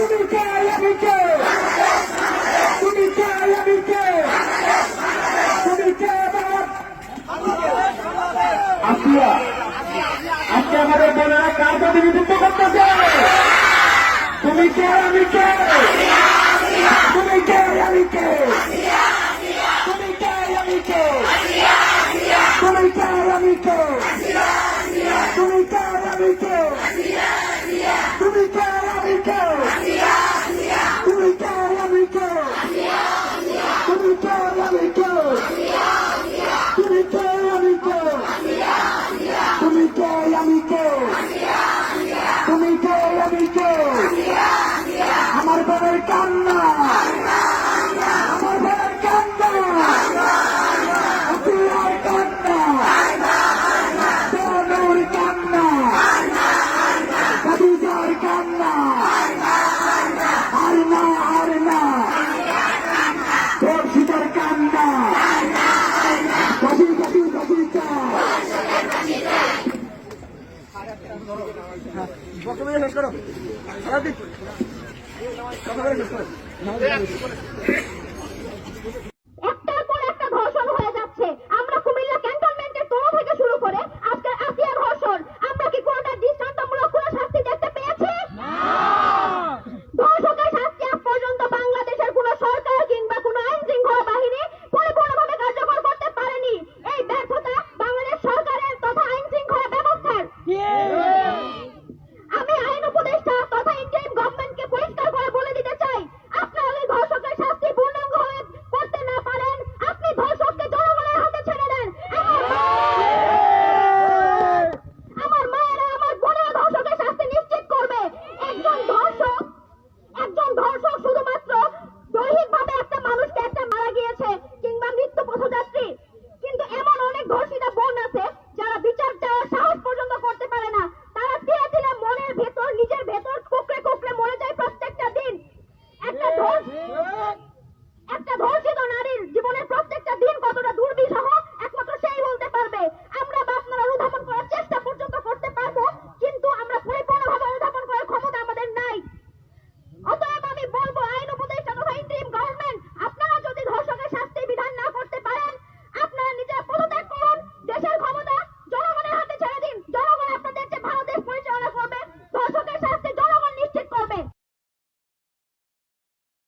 তুমি কে আমি কে তুমি কে আমি কে তুমি আসিয়া আজকে আমাদের বোনেরা কার প্রতিনিধিত্ব করতেছে তুমি কে আমি কে তুমি কে আমি কে তুমি কে আমি কে তুমি কে আমি কে তুমি কে আমি কে তুমি কে আমি কে Ah! শেষ করো। সারা শেষ করো।